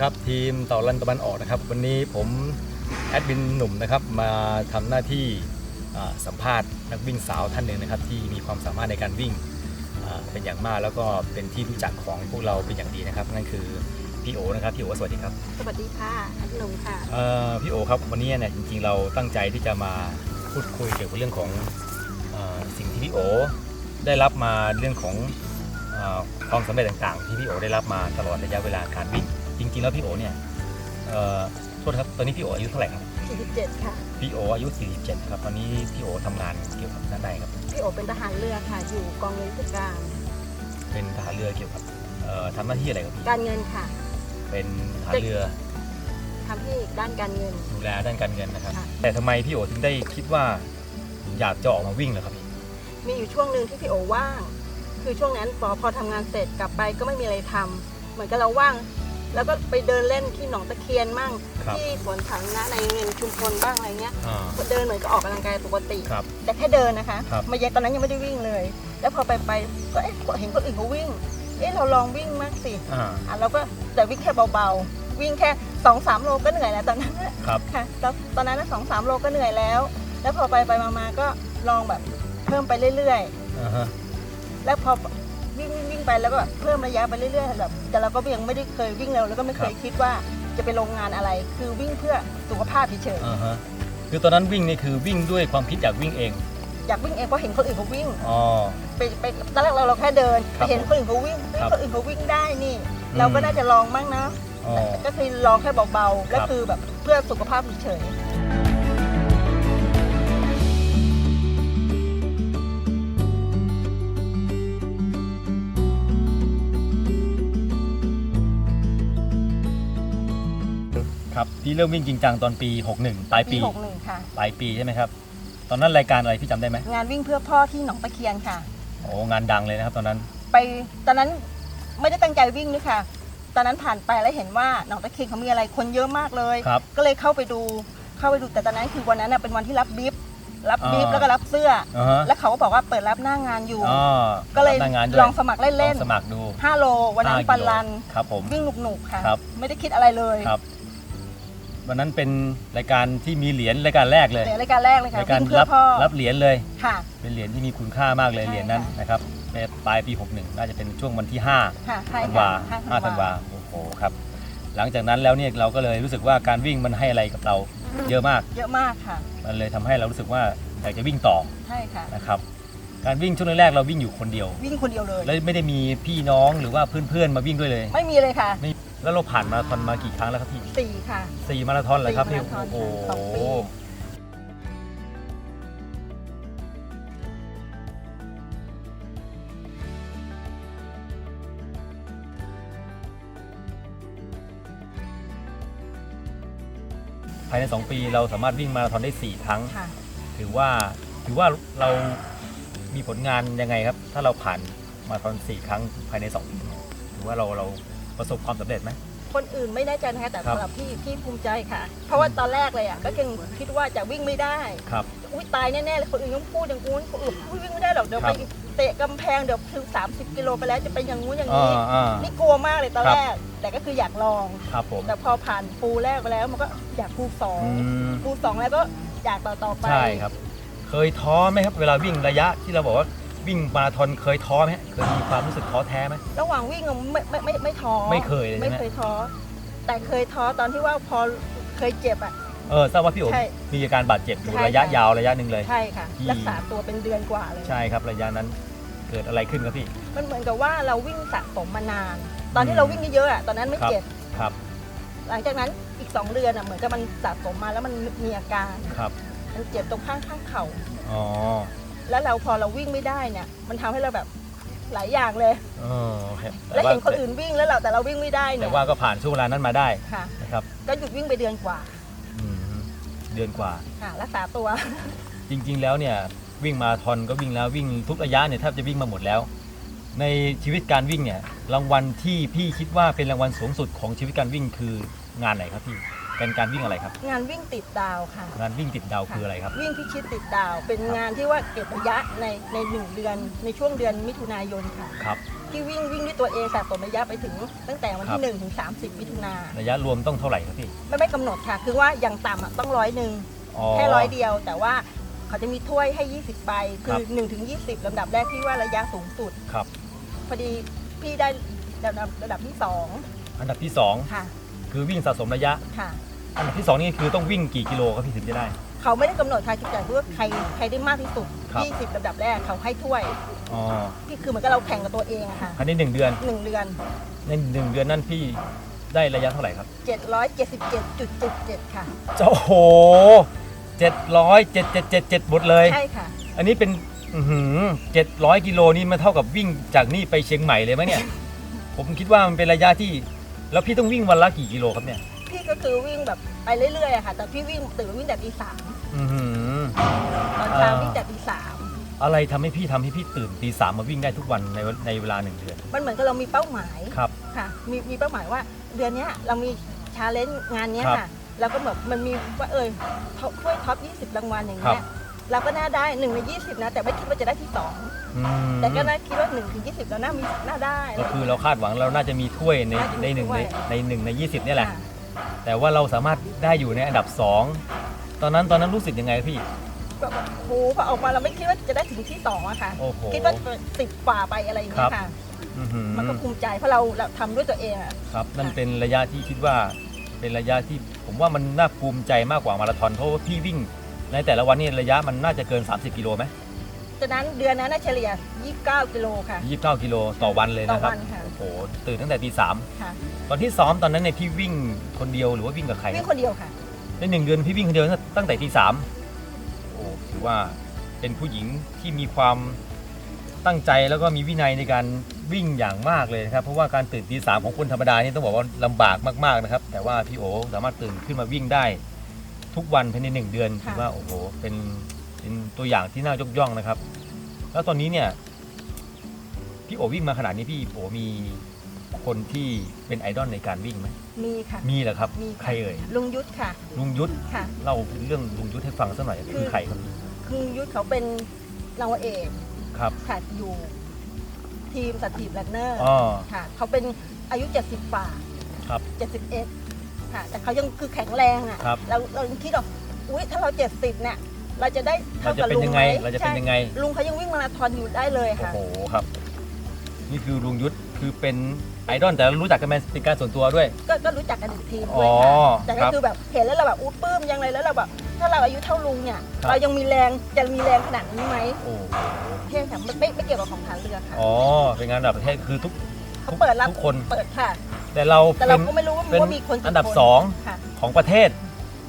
ครับทีมต่อรันตะวันออกนะครับ วันนี้ผมแอดมินหนุ่มนะครับมาทำหน้าที่อ่าสัมภาษณ์นักวิ่งสาวท่านหนึ่งนะครับ ที่มีความสามารถในการวิ่งอ่าเป็นอย่างมากแล้วก็เป็นที่รู้จักของพวกเราเป็นอย่างดีนะครับ นั่นคือพี่โอนะครับพี่โอสวัสดีครับสวัสดีค่ะอันหนุ่มค่ะเอ่อพี่โอครับวันนี้เนี่ยจริงๆเราตั้งใจที่จะมาพูดคุยเกี่ยวกับเรื่องของเอ่อสิ่งที่พี่โอได้รับมาเรื่องของเอ่อความสำเร็จต่างๆ ที่พี่โอได้รับมาตลอดระยะเวลาการวิ่ง จริงๆแล้วพี่โอเนี่ยเอ่อโทษครับตอนนี้พี่โออายุเท่าไหร่ครับ47 ค่ะ พี่โออายุ 47 ครับตอนนี้พี่โอทำงานเกี่ยวกับด้านใดครับ พี่โอเป็นทหารเรือค่ะ อยู่กองเรือราชการเป็นทหารเรือเกี่ยวกับเอ่อทำหน้าที่อะไรครับพี่การเงินค่ะเป็นทหารเรือทำที่ด้านการเงิน ดูแลด้านการเงินนะครับ ค่ะ แต่ทำไมพี่โอถึงได้คิดว่าอยากจะออกมาวิ่งเหรอครับพี่มีอยู่ช่วงหนึ่งที่พี่โอว่าง คือช่วงนั้นพอพอทำงานเสร็จกลับไปก็ไม่มีอะไรทำเหมือนกับเราว่าง แล้วก็ไปเดินเล่นที่หนองตะเคียนมั่งครับที่สวนสาธารณะในเงินชุมชนบ้างอะไรเงี้ย อ่า เดินเหมือนกับออกกำลังกายปกติ ครับ แต่แค่เดินนะคะ ครับไมาเย็นตอนนั้นยังไม่ได้วิ่งเลย แล้วพอไปไปก็เอ๊ะเห็นคนอื่นเขาวิ่ง เอ๊ะเราลองวิ่งมากสิอ่า อะเราก็แต่วิ่งแค่เบาๆ วิ่งแค่2อสามโลก็เหนื่อยแล้วตอนนั้นน่ะครับ ค่ะตอนตอนนั้นสองสามโลก็เหนื่อยแล้ว แล้วพอไปไปมาๆก็ลองแบบเพิ่มไปเรื่อยอ่าฮะๆแล้วพอวิ่งวิ่งวิ่งไปแล้วก็แบบเพิ่มระยะไปเรื่อยๆแบบ แต่เราก็ยังไม่ได้เคยวิ่งเร็วแล้วก็ไม่เคยคิดว่าจะไปลงงานอะไร คือวิ่งเพื่อสุขภาพเฉยอ่าฮะคือตอนนั้นวิ่งนี่คือวิ่งด้วยความคิดอยากวิ่งเองๆอยากวิ่งเองเพราะเห็นคนอื่นเขาวิ่งอ๋อ ไปไปตอนแรกเราเราแค่เดินครับไปเห็นคนอื่นเขาวิ่งเฮ้ยครับคนอื่นเขาวิ่งได้นี่ อืม เราก็น่าจะลองบ้างนะอ๋อก็คือลองแค่เบาๆแล้วครับ คือแบบเพื่อสุขภาพเฉย ครับพี่เริ่มวิ่งจริงจังตอนปี 61ปลายๆปีหกหนึ่งค่ะ ปลายปีใช่ไหมครับ ตอนนั้นรายการอะไรพี่จำได้ไหมงานวิ่งเพื่อพ่อที่หนองตะเคียนค่ะ โอ้งานดังเลยนะครับ ตอนนั้น ไปตอนนั้นไม่ได้ตั้งใจวิ่งด้วยค่ะ ตอนนั้นผ่านไปแล้วเห็นว่าหนองตะเคียนเขามีอะไรคนเยอะมากเลย ครับก็เลยเข้าไปดูเข้าไปดูแต่ตอนนั้นคือวันนั้นน่ะเป็นวันที่รับบิฟรับบิฟอ่า แล้วก็รับเสื้ออ่าฮะแล้วเขาก็บอกว่าเปิดรับหน้างานอยู่ อ๋อก็เลยรับหน้างานด้วยลองสมัครเล่นลองสมัครดูๆ5โลวันนั้นห้ากิโลปันรัน ครับผม วิ่งหนุกๆค่ะ ครับไม่ได้คิดอะไรเลย ครับ วันนั้นเป็นรายการที่มีเหรียญรายการแรกเลยเดี๋ยวรายการแรกเลยค่ะรายการวิ่งเพื่รัอพ่อรับเหรียญเลย ค่ะ เป็นเหรียญที่มีคุณค่ามากเลยใช่เหรียญนั้นค่ะ นะครับในปลายปี 61 น่าจะเป็นช่วงวันที่5ค่ะใช่ธันค่ะวาห้าห้าธันวาโอ้โหครับ หลังจากนั้นแล้วเนี่ยเราก็เลยรู้สึกว่าการวิ่งมันให้อะไรกับเราเยอะมาก เยอะมากค่ะ มันเลยทำให้เรารู้สึกว่าอยากจะวิ่งต่อใช่ค่ะ นะครับ การวิ่งช่วงแรกๆเราวิ่งอยู่คนเดียว วิ่งคนเดียวเลย แล้วไม่ได้มีพี่น้องหรือว่าเพื่อนๆมาวิ่งด้วยเลย ไม่มีเลยค่ะ ไม่ แล้วเราผ่านมาราธอนมากี่ครั้งแล้วครับพี่สี่ค่ะ สี่มาราธอนเลยครับพี่สี่มาราธอนโอ้โหค่ะสองปี ภายใน 2 ปีเราสามารถวิ่งมาราธอนได้ 4 ครั้ง ค่ะ ถือว่าถือว่าเรามีผลงานยังไงครับ ถ้าเราผ่านมาราธอน4 ครั้งภายใน2ปีเนี่ยถือว่าเราเรา ประสบความสำเร็จไหม คนอื่นไม่แน่ใจนะคะแต่ครับ สำหรับพี่พี่ภูมิใจค่ะ เพราะว่าตอนแรกเลยอะก็ยังคิดว่าจะวิ่งไม่ได้ ครับ อุ้ยตายแน่ๆเลยคนอื่นต้องพูดอย่างงู้นคนอื่นพูดวิ่งไม่ได้หรอกเดี๋ยวครัไปบเตะกำแพงเดี๋ยวคือ30 กิโลไปแล้วจะเป็นอย่างงู้นอย่างอ่านี้อ่า นี่กลัวมากเลยตอนครับ แรก แต่ก็คืออยากลอง ครับผมแต่พอผ่านปูแรกไปแล้วมันก็อยากปูสองอืมปูสองแล้วก็อยากต่อต่อไป ใช่ครับ เคยท้อไหมครับ เวลาวิ่งระยะที่เราบอกว่า วิ่งมาราธอนเคยท้อไหมฮะเคยมีความรู้สึกท้อแท้ไหมระหว่างวิ่งอะไม่ไม่ไม่ไม่ท้อไม่เคยเลยใช่ไหมไม่เคยท้อแต่เคยท้อตอนที่ว่าพอเคยเจ็บอะ เออทราบว่าพี่โอ๋ใช่มีอาการบาดเจ็บอยู่ใช่ระยะค่ะ ยาวระยะหนึ่งเลย ใช่ค่ะ ที่ รักษาตัวเป็นเดือนกว่าเลย ใช่ครับระยะนั้นเกิดอะไรขึ้นครับพี่ มันเหมือนกับว่าเราวิ่งสะสมมานาน ตอนอืที่มเราวิ่งเยอะๆอะตอนนั้นไม่ครับเจ็บ ครับหลังจากนั้นอีก 2 เดือนอะเหมือนกับมันสะสมมาแล้วมันมีอาการ ครับมันเจ็บตรงข้างข้างเข่าอ๋อ แล้วเราพอเราวิ่งไม่ได้เนี่ย มันทำให้เราแบบหลายอย่างเลยเออโอเคแล้วว่าเห็นคนอื่นวิ่งแล้วเราแต่เราวิ่งไม่ได้เนี่แต่ยว่าก็ผ่านช่วงเวลานั้นมาได้ค่ะ นะครับก็หยุดวิ่งไปเดือนกว่าอืมเดือนกว่า ค่ะรักษาตัว จริงๆ แล้วเนี่ยวิ่งมาราธอนก็วิ่งแล้ววิ่งทุกระยะเนี่ยแทบจะวิ่งมาหมดแล้ว ในชีวิตการวิ่งเนี่ยรางวัลที่พี่คิดว่าเป็นรางวัลสูงสุดของชีวิตการวิ่งคืองานไหนครับพี่ เป็นการวิ่งอะไรครับ งานวิ่งติดดาวค่ะ งานวิ่งติดดาวคืออะไรครับ วิ่งพิชิตติดดาว เป็นงานที่ว่าเก็บระยะในในหนึ่งเดือนในช่วงเดือนมิถุนายนค่ะ ครับ ที่วิ่งวิ่งด้วยตัวเองสะสมระยะไปถึงตั้งแต่วันครัที่บ1ถึง30 มิถุนาระยะรวมต้องเท่าไหร่ครับพี่ไม่ไม่กำหนดค่ะ คือว่าอย่างต่ำอะต้องร้อยหนึ่งอ๋อ แค่ร้อยเดียว แต่ว่าเขาจะมีถ้วยให้ 20ใบคืครัอบ 1ถึง20ลำดับแรกที่ว่าระยะสูงสุด ครับ พอดีพี่ได้ระดับระดับที่สองอันดับที่สองค่ะคือวิ่งสะสมระยะ ค่ะ อันดับที่สองนี่คือต้องวิ่งกี่กิโลครับพี่ถึงจะได้ เขาไม่ได้กำหนดค่ะแต่ว่าใครใครได้มากที่สุดครับ20ลำดับแรกเขาให้ถ้วยอ๋อพี่คือเหมือนกับเราแข่งกับตัวเองอะค่ะภายในหนึ่งเดือนหนึ่งเดือน ในหนึ่งเดือนนั่นพี่ได้ระยะเท่าไหร่ครับ 777.77 ค่ะ โอ้โหเจ็ดร้อยเจ็ดเจ็ดเจ็ดเจ็ดหมดเลย ใช่ค่ะ อันนี้เป็นเจ็ดร้อยกิโลนี่มันเท่ากับวิ่งจากนี่ไปเชียงใหม่เลยไหมเนี่ย ผมคิดว่ามันเป็นระยะที่ แล้วพี่ต้องวิ่งวันละกี่กิโลครับเนี่ย พี่ก็คือวิ่งแบบไปเรื่อยๆอะค่ะ แต่พี่วิ่งตื่นมาวิ่งแต่ตีสามอื้อหือ ตอนเช้าอ่า วิ่งแต่ตีสามอะไรทำให้พี่ทำให้พี่ตื่นตีสามมาวิ่งได้ทุกวันในในเวลาหนึ่งเดือนมันเหมือนกับเรามีเป้าหมายครับ ค่ะ มีมีเป้าหมายว่าเดือนเนี้ยเรามีชาเลนจ์งานเนี้ยครับค่ะแล้วก็แบบมันมีว่าเออท็อปถ้วยท็อป 20 รางวัลอย่างครัเงี้บยเราก็น่าได้1ใน 20 นะ แต่ไม่คิดว่าจะได้ที่อืม2แต่ก็น่าคิดว่า1ถึง20เราน่ามีน่าได้อะไรก็คือเราคาดหวังเราน่าจะมีถ้วยในน่าจะมีในหนึ่งถ้วในยในหนึ่งในยี่สิบเนี่ยแหละ ค่ะ แต่ว่าเราสามารถได้อยู่ในอันดับสองตอนนั้นตอนนั้นรู้สึกยังไงพี่ แบบโอ้โหพอออกมาเราไม่คิดว่าจะได้ถึงที่สองอะค่ะ โอ้โหคิดว่าสิบกว่าไปอะไรอย่างเงี้ครัยบค่ะ อื้อหือมันก็ภูมิใจเพราะเราเราทำด้วยตัวเองอะครับนั่นเป็นระยะที่คิดว่าเป็นระยะที่ผมว่ามันน่าภูมิใจมากกว่ามาราธอนเพราะว่าพี่วิ่ง ในแต่ละวันนี่ระยะมันน่าจะเกิน 30 กิโลไหมจากนั้นเดือนนั้นน่ะเฉลี่ย 29 กิโลค่ะ 29 กิโลต่อวันเลยต่อนะครับวันค่ะ โอ้โหตื่นตั้งแต่ตีสามค่ะตอนที่ซ้อมตอนนั้นเนี่ยพี่วิ่งคนเดียวหรือว่าวิ่งกับใครวิ่นะงคนเดียวค่ะ ในหนึ่งเดือนพี่วิ่งคนเดียวตั้งแต่ตีสามโอ้ถือว่าเป็นผู้หญิงที่มีความตั้งใจแล้วก็มีวินัยในการวิ่งอย่างมากเลยนะครับ เพราะว่าการตื่นตีสามของคนธรรมดานี่ต้องบอกว่าลำบากมากๆนะครับ แต่ว่าพี่โอสามารถตื่นขึ้นมาวิ่งได้ ทุกวันภายในหนึ่งเดือนค่ะถือว่าโอ้โหเป็นเป็นตัวอย่างที่น่ายกย่องนะครับ แล้วตอนนี้เนี่ย พี่โอวิ่งมาขนาดนี้พี่โอมีคนที่เป็นไอดอลในการวิ่งไหมมีค่ะมีเหรอครับ มีใครเอ่ยลุงยุทธค่ะ ลุงยุทธค่ะ เล่าเรื่องลุงยุทธให้ฟังสักหน่อยคืคืออใครครับคือยุทธเขาเป็นรางวัลเอกครับค่ะอยู่ ทีมสตรีทแลนเนอร์อ๋อ ค่ะ เขาเป็นอายุ 70ฝ่าครับ 71ค่ะ แต่เขายังคือแข็งแรงอะ ครับ เราเรายังคิดว่าอุ้ยถ้าเรา70เนี่ยเราจะได้เราเท่าจะกับเป็นลุงยังไหไงมเราจะเป็นใช่ยังไงลุงเขายังวิ่งมาราธอนอยู่ได้เลยโอ้ค่ะ โหครับ นี่คือลุงยุทธคือเป็นไอดอลแต่เรารู้จักกันเป็นการส่วนตัวด้วย ก็ก็รู้จักกันอีกทีมอ๋ด้วยอค่ะแต่คก็รับคือแบบเห็นแล้วเราแบบอู้ปลื้มยังไงแล้วเราแบบถ้าเราอายุเท่าลุงเนี่ยครับ เรายังมีแรงจะมีแรงขนาดนี้ไหมโอ้โหเท่ค่ะไม่ไม่ไม่เกี่ยวกับของฐานเรือค่ะอ๋อเป็นงานระดับประเทศคือทุกเขาเปิดรับทุกคน เปิดค่ะ แต่เราแต่เป็เรานก็ไม่รู้ว่าเป็นว่ามีคนกี่อันดับคสอง ค่ะ ของประเทศ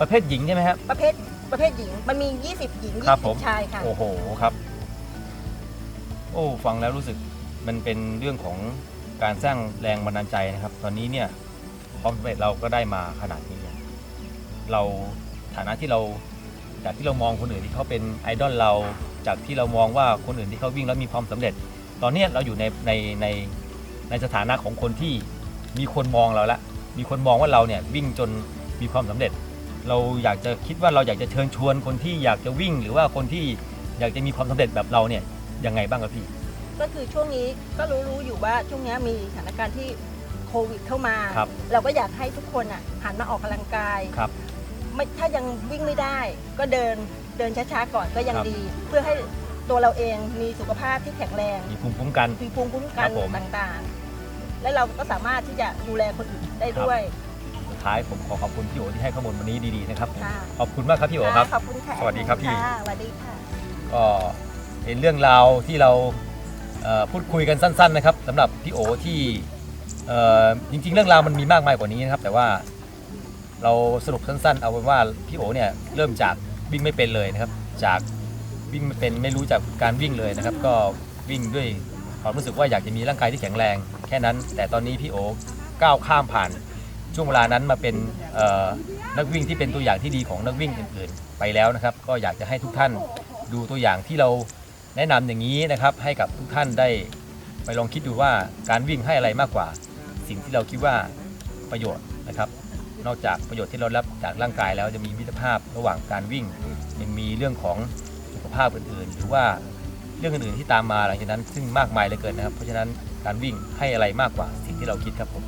ประเภทหญิงใช่ไหมครับ ประเภทประเภทหญิงมันมี 20 หญิง ครับผม 20 ชายค่ะ โอ้โหครับ โอ้ฟังแล้วรู้สึก มันเป็นเรื่องของการสร้างแรงบันดาลใจนะครับ ตอนนี้เนี่ยความสำเร็จเราก็ได้มาขนาดนี้ เราฐานะที่เราจากที่เรามองคนอื่นที่เขาเป็นไอดอลเรา จากที่เรามองว่าคนอื่นที่เขาวิ่งแล้วมีความสำเร็จ ตอนนี้เราอยู่ในในในในสถานะของคนที่มีคนมองเราละ มีคนมองว่าเราเนี่ยวิ่งจนมีความสำเร็จ เราอยากจะคิดว่าเราอยากจะเชิญชวนคนที่อยากจะวิ่ง หรือว่าคนที่อยากจะมีความสำเร็จแบบเราเนี่ยยังไงบ้างครับพี่ ก็คือช่วงนี้ก็รู้รู้อยู่ว่าช่วงนี้มีสถานการณ์ที่โควิดเข้ามา ครับ เราก็อยากให้ทุกคนอะหันมาออกกำลังกายครับ ไม่ถ้ายังวิ่งไม่ได้ ก็เดินเดินช้าๆก่อนก็ยังครับ ดี เพื่อให้ตัวเราเองมีสุขภาพที่แข็งแรงมีภูมิคุ้มกัน มีภูมิคุ้มคกัรันบผม ต่างๆ และเราก็สามารถที่จะดูแลคนอื่นได้ครับด้วย สุดท้ายผมขอขอบคุณพี่โอที่ให้ข้อมูลวันนี้ดีๆนะครับค่ะ ขอบคุณมากครับพี่โอครับขอบคุณค่ะสวัสดีครับพี่ ค่ะสวัสดีค่ะ ก็เป็นเรื่องราวที่เราเอ่อ พูดคุยกันสั้นๆนะครับสำหรับพี่โอที่เอ่จริงๆ เรื่องราวมันมีมากมายกว่านี้นะครับ แต่ว่าเราสรุปสั้นๆ เอาไว้ว่าพี่โอเนี่ยเริ่มจากวิ่งไม่เป็นเลยนะครับ จากวิ่งไม่เป็นไม่รู้จักการวิ่งเลยนะครับ ก็วิ่งด้วยความรู้สึกว่าอยากจะมีร่างกายที่แข็งแรง แค่นั้น แต่ตอนนี้พี่โอก้าวข้ามผ่านช่วงเวลานั้นมาเป็นนักวิ่งที่เป็นตัวอย่างที่ดีของนักวิ่งอื่นๆ ไปแล้วนะครับ ก็อยากจะให้ทุกท่านดูตัวอย่างที่เรา แนะนำอย่างนี้นะครับให้กับทุกท่านได้ไปลองคิดดูว่าการวิ่งให้อะไรมากกว่า สิ่งที่เราคิดว่าประโยชน์นะครับ นอกจากประโยชน์ที่เรารับจากร่างกายแล้วจะมีมิตรภาพระหว่างการวิ่งยังมีเรื่องของสุขภาพอื่นๆ หรือว่าเรื่องอื่นๆที่ตามมาหลังจากนั้นซึ่งมากมายเหลือเกินนะครับ เพราะฉะนั้นการวิ่งให้อะไรมากกว่าสิ่งที่เราคิดครับผม